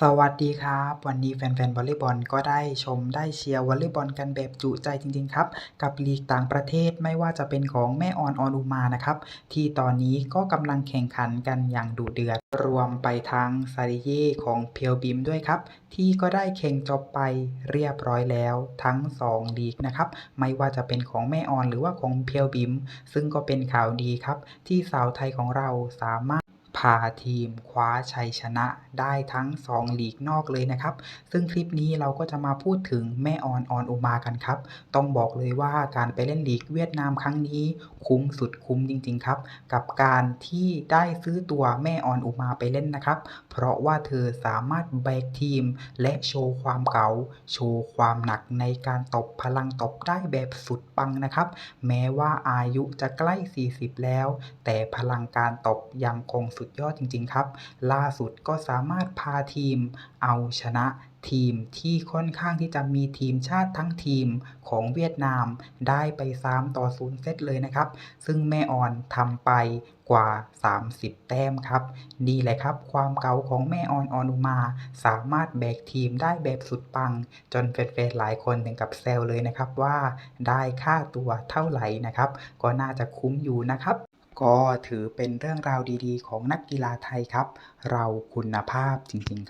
สวัสดีครับ วันนี้แฟนๆวอลเลย์บอลก็ได้ชมได้เชียร์วอลเลย์บอลกันแบบจุใจจริงๆครับ กับลีกต่างประเทศไม่ว่าจะเป็นของแม่ออนออนอุมานะครับ ที่ตอนนี้ก็กำลังแข่งขันกันอย่างดุเดือด รวมไปทั้งซาริเย่ของเพียวบิมด้วยครับ ที่ก็ได้แข่งจบไปเรียบร้อยแล้วทั้ง 2 ลีกนะครับ ไม่ว่าจะเป็นของแม่ออนหรือว่าของเพียวบิมซึ่งก็เป็นข่าวดีครับ ที่สาวไทยของเราสามารถ พาทีมคว้าชัยชนะได้ทั้ง2ลีกนอกเลยนะครับ ซึ่งคลิปนี้เราก็จะมาพูดถึงแม่ออนออนอุมากันครับ ต้องบอกเลยว่าการไปเล่นลีกเวียดนามครั้งนี้ คุ้มสุดคุ้มจริง ๆ ครับ กับการที่ได้ซื้อตัวแม่ออนอุมาไปเล่นนะครับ เพราะว่าเธอสามารถแบกทีม และโชว์ความเก๋าโชว์ความหนักในการตบพลังตบได้แบบสุดปังนะครับ แม้ว่าอายุจะใกล้ 40 แล้ว แต่พลังการตบยังคงสุดยอดจริง ๆ ครับ ล่าสุดก็สามารถพาทีมเอาชนะทีมที่ค่อนข้างที่จะมีทีมชาติทั้งทีมของเวียดนามได้ไป 3 ต่อ 0 เซตเลยนะครับ ซึ่งแม่ออนทำไปกว่า 30 แต้มครับ นี่แหละครับ ความเก๋าของแม่ออนออนุมา สามารถแบกทีมได้แบบสุดปัง จนแฟนๆหลายคนถึงกับแซวเลยนะครับว่าได้ค่าตัวเท่าไหร่นะครับ ก็น่าจะคุ้มอยู่นะครับ ก็ถือเป็นเรื่องราวดีๆ ของนักกีฬาไทยครับ เราคุณภาพจริงๆครับ